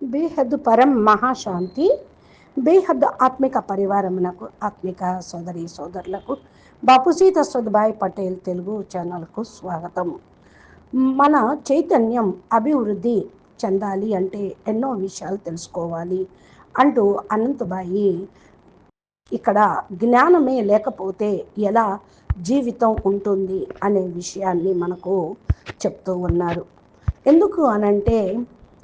బేహద్ పరం మహాశాంతి బేహద్ ఆత్మిక పరివారమునకు ఆత్మిక సోదరి సోదరులకు బాపు సీత సదుభాయ్ పటేల్ తెలుగు ఛానల్కు స్వాగతం. మన చైతన్యం అభివృద్ధి చెందాలి అంటే ఎన్నో విషయాలు తెలుసుకోవాలి అంటూ అనంతబాయి ఇక్కడ జ్ఞానమే లేకపోతే ఎలా జీవితం ఉంటుంది అనే విషయాన్ని మనకు చెప్తూ ఉన్నారు. ఎందుకు అనంటే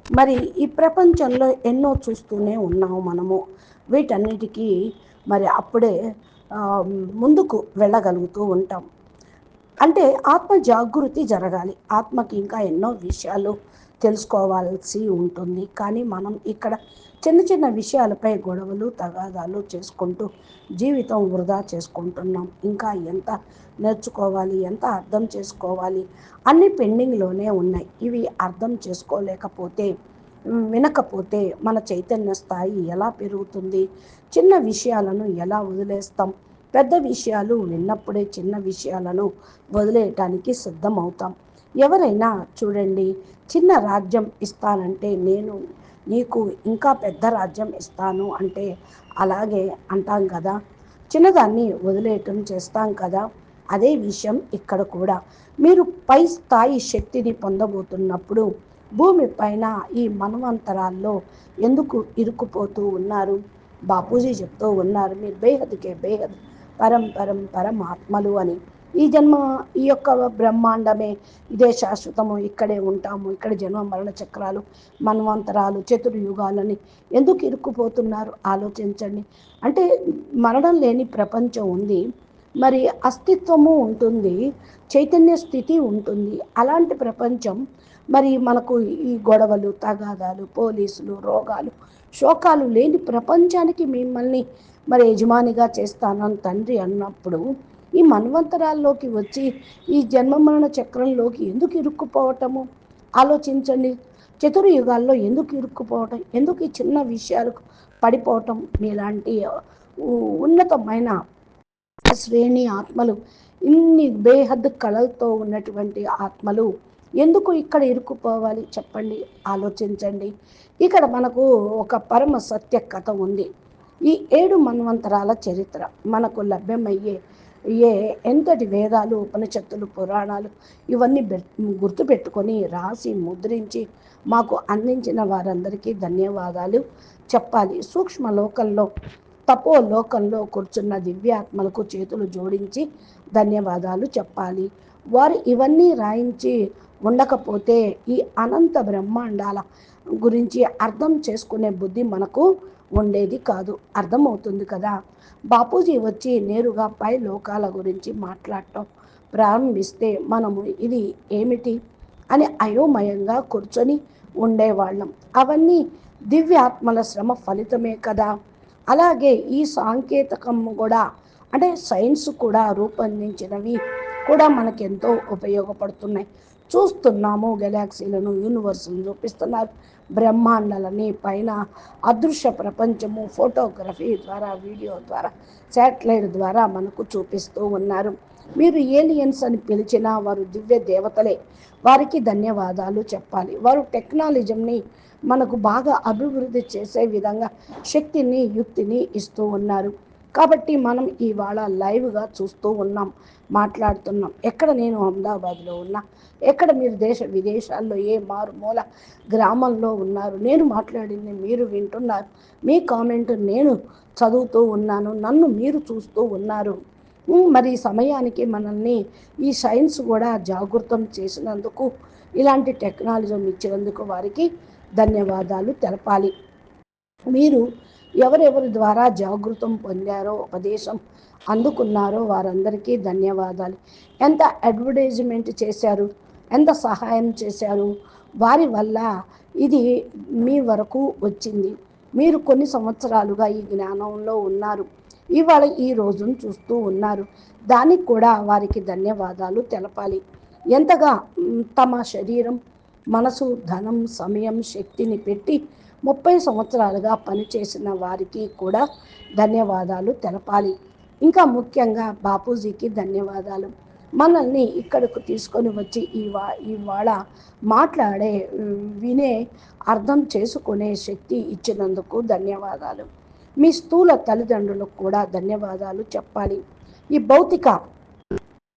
మరి ఈ ప్రపంచంలో ఎన్నో చూస్తూనే ఉన్నాము మనము. వీటన్నిటికీ మరి అప్పుడే ముందుకు వెళ్ళగలుగుతూ ఉంటాం. అంటే ఆత్మ జాగృతి జరగాలి. ఆత్మకి ఇంకా ఎన్నో విషయాలు తెలుసుకోవాల్సి ఉంటుంది. కానీ మనం ఇక్కడ చిన్న చిన్న విషయాలపై గొడవలు తగాదాలు చేసుకుంటూ జీవితం వృధా చేసుకుంటున్నాం. ఇంకా ఎంత నేర్చుకోవాలి ఎంత అర్థం చేసుకోవాలి అన్ని పెండింగ్లోనే ఉన్నాయి. ఇవి అర్థం చేసుకోలేకపోతే వినకపోతే మన చైతన్య స్థాయి ఎలా పెరుగుతుంది? చిన్న విషయాలను ఎలా వదిలేస్తాం? పెద్ద విషయాలు విన్నప్పుడే చిన్న విషయాలను వదిలేయటానికి సిద్ధమవుతాం. ఎవరైనా చూడండి చిన్న రాజ్యం ఇస్తానంటే నేను నీకు ఇంకా పెద్ద రాజ్యం ఇస్తాను అంటే అలాగే అంటాం కదా. చిన్నదాన్ని వదిలేయటం చేస్తాం కదా. అదే విషయం ఇక్కడ కూడా. మీరు పై స్థాయి శక్తిని పొందబోతున్నప్పుడు భూమి పైన ఈ మనవంతరాల్లో ఎందుకు ఇరుక్కుపోతూ ఉన్నారు? బాపూజీ చెప్తూ ఉన్నారు మీరు బేహద్కే బేహద్ పరం పరం పరం ఆత్మలు అని. ఈ జన్మ ఈ యొక్క బ్రహ్మాండమే ఇదే శాశ్వతము. ఇక్కడే ఉంటాము. ఇక్కడ జన్మ మరణ చక్రాలు మన్వంతరాలు చతుర్యుగాలని ఎందుకు ఇరుక్కుపోతున్నారు? ఆలోచించండి. అంటే మరణం లేని ప్రపంచం ఉంది. మరి అస్తిత్వము ఉంటుంది. చైతన్య స్థితి ఉంటుంది. అలాంటి ప్రపంచం మరి మనకు ఈ గొడవలు తగాదాలు పోలీసులు రోగాలు శోకాలు లేని ప్రపంచానికి మిమ్మల్ని మరి యజమానిగా చేస్తానని తండ్రి అన్నప్పుడు ఈ మన్వంతరాల్లోకి వచ్చి ఈ జన్మ మరణ చక్రంలోకి ఎందుకు ఇరుక్కుపోవటము? ఆలోచించండి. చతుర్యుగాల్లో ఎందుకు ఇరుక్కుపోవటం? ఎందుకు ఈ చిన్న విషయాలకు పడిపోవటం? మీలాంటి ఉన్నతమైన శ్రేణి ఆత్మలు ఇన్ని బేహద్ కళలతో ఉన్నటువంటి ఆత్మలు ఎందుకు ఇక్కడ ఇరుక్కుపోవాలి? చెప్పండి ఆలోచించండి. ఇక్కడ మనకు ఒక పరమ సత్య కథ ఉంది. ఈ ఏడు మన్వంతరాల చరిత్ర మనకు లభ్యమయ్యే ఏ ఎంతటి వేదాలు ఉపనిషత్తులు పురాణాలు ఇవన్నీ గుర్తుపెట్టుకొని రాసి ముద్రించి మాకు అందించిన వారందరికీ ధన్యవాదాలు. చెప్పాలి సూక్ష్మ లోకంలో తపో లోకంలో కూర్చున్న దివ్యాత్మలకు చేతులు జోడించి ధన్యవాదాలు చెప్పాలి. వారు ఇవన్నీ రాయించి ఉండకపోతే ఈ అనంత బ్రహ్మాండాల గురించి అర్థం చేసుకునే బుద్ధి మనకు ఉండేది కాదు. అర్థమవుతుంది కదా? బాపూజీ వచ్చి నేరుగా పై లోకాల గురించి మాట్లాడటం ప్రారంభిస్తే మనము ఇది ఏమిటి? అని అయోమయంగా కూర్చొని ఉండేవాళ్ళం. అవన్నీ దివ్యాత్మల శ్రమ ఫలితమే కదా? అలాగే ఈ సాంకేతికం కూడా అంటే సైన్స్ కూడా రూపొందించినవి కూడా మనకెంతో ఉపయోగపడుతున్నాయి. చూస్తున్నాము గెలాక్సీలను యూనివర్సులను చూపిస్తున్నారు. బ్రహ్మాండాలని పైన అదృశ్య ప్రపంచము ఫోటోగ్రఫీ ద్వారా వీడియో ద్వారా శాటిలైట్ ద్వారా మనకు చూపిస్తూ ఉన్నారు. మీరు ఏలియన్స్ అని పిలిచిన వారు దివ్య దేవతలే. వారికి ధన్యవాదాలు చెప్పాలి. వారు టెక్నాలజీని మనకు బాగా అభివృద్ధి చేసే విధంగా శక్తిని యుక్తిని ఇస్తూ ఉన్నారు. కాబట్టి మనం ఇవాళ లైవ్గా చూస్తూ ఉన్నాం మాట్లాడుతున్నాం. ఎక్కడ నేను అహ్మదాబాద్లో ఉన్నా ఎక్కడ మీరు దేశ విదేశాల్లో ఏ మారుమూల గ్రామంలో ఉన్నారు నేను మాట్లాడింది మీరు వింటున్నారు. మీ కామెంట్ నేను చదువుతూ ఉన్నాను నన్ను మీరు చూస్తూ ఉన్నారు. మరి సమయానికి మనల్ని ఈ సైన్స్ కూడా జాగృతం చేసినందుకు ఇలాంటి టెక్నాలజీ ఇచ్చినందుకు వారికి ధన్యవాదాలు తెలపాలి. మీరు ఎవరెవరి ద్వారా జాగృతం పొందారో ఉపదేశం అందుకున్నారో వారందరికీ ధన్యవాదాలు. ఎంత అడ్వర్టైజ్మెంట్ చేశారు ఎంత సహాయం చేశారు వారి వల్ల ఇది మీ వరకు వచ్చింది. మీరు కొన్ని సంవత్సరాలుగా ఈ జ్ఞానంలో ఉన్నారు. ఇవాళ ఈ రోజును చూస్తూ ఉన్నారు. దానికి కూడా వారికి ధన్యవాదాలు తెలపాలి. ఎంతగా తమ శరీరం మనసు ధనం సమయం శక్తిని పెట్టి ముప్పై సంవత్సరాలుగా పనిచేసిన వారికి కూడా ధన్యవాదాలు తెలపాలి. ఇంకా ముఖ్యంగా బాపూజీకి ధన్యవాదాలు. మనల్ని ఇక్కడకు తీసుకొని వచ్చి ఇవా ఇవాళ మాట్లాడే వినే అర్థం చేసుకునే శక్తి ఇచ్చినందుకు ధన్యవాదాలు. మీ స్థూల తల్లిదండ్రులకు కూడా ధన్యవాదాలు చెప్పాలి. ఈ భౌతిక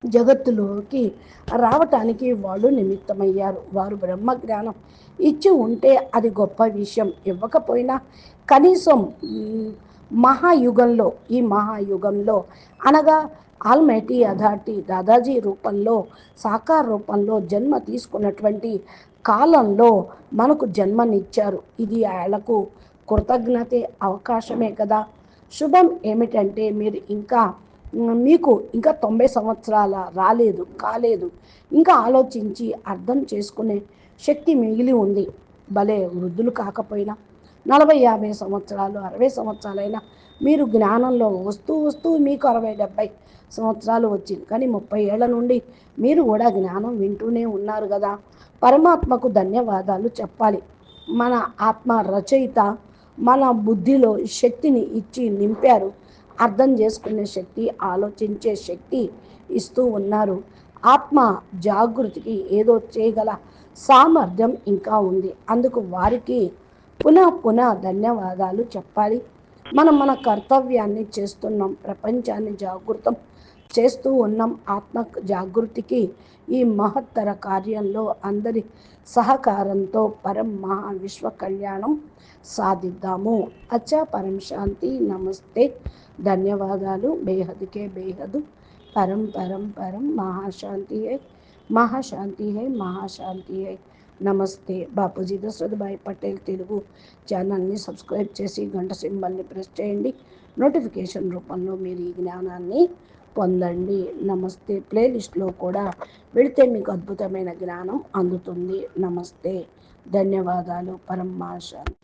జగత్తులోకి రావటానికి వాళ్ళు నిమిత్తమయ్యారు. వారు బ్రహ్మ జ్ఞానం ఇచ్చి ఉంటే అది గొప్ప విషయం. ఇవ్వకపోయినా కనీసం మహాయుగంలో ఈ మహాయుగంలో అనగా ఆల్మైటీ అథార్టీ దాదాజీ రూపంలో సాకార రూపంలో జన్మ తీసుకున్నటువంటి కాలంలో మనకు జన్మనిచ్చారు. ఇది ఆయనకు కృతజ్ఞతే అవకాశమే కదా. శుభం ఏమిటంటే మీరు ఇంకా మీకు ఇంకా తొంభై సంవత్సరాల రాలేదు కాలేదు. ఇంకా ఆలోచించి అర్థం చేసుకునే శక్తి మిగిలి ఉంది. భలే వృద్ధులు కాకపోయినా నలభై యాభై సంవత్సరాలు అరవై సంవత్సరాలైనా మీరు జ్ఞానంలో వస్తూ వస్తూ మీకు అరవై డెబ్బై సంవత్సరాలు వచ్చింది. కానీ ముప్పై ఏళ్ళ నుండి మీరు కూడా జ్ఞానం వింటూనే ఉన్నారు కదా. పరమాత్మకు ధన్యవాదాలు చెప్పాలి. మన ఆత్మ రచయిత మన బుద్ధిలో శక్తిని ఇచ్చి నింపారు. అర్థం చేసుకునే శక్తి ఆలోచించే శక్తి ఇస్తూ ఉన్నారు. ఆత్మ జాగృతికి ఏదో చేయగల సామర్థ్యం ఇంకా ఉంది. అందుకు వారికి పునః పునః ధన్యవాదాలు చెప్పాలి. మనం మన కర్తవ్యాన్ని చేస్తున్నాం. ప్రపంచాన్ని జాగృతం చేస్తూ ఉన్నాం ఆత్మ జాగృతికి. ఈ మహత్తర కార్యంలో అందరి సహకారంతో పరం మహా విశ్వ కళ్యాణం సాధిద్దాము. అచ్చా పరం శాంతి నమస్తే. ధన్యవాదాలు. బేహద్కే బేహద్. పరం పరం పరం మహాశాంతి హై మహాశాంతి హై మహాశాంతి హై నమస్తే. బాపూజీ దశరథభాయ్ పటేల్ తెలుగు ఛానల్ని సబ్స్క్రైబ్ చేసి గంట సింబల్ని ప్రెస్ చేయండి. నోటిఫికేషన్ రూపంలో మీరు ఈ జ్ఞానాన్ని పొందండి. నమస్తే. ప్లేలిస్ట్లో కూడా వెళితే మీకు అద్భుతమైన జ్ఞానం అందుతుంది. నమస్తే. ధన్యవాదాలు. పరమాశాలు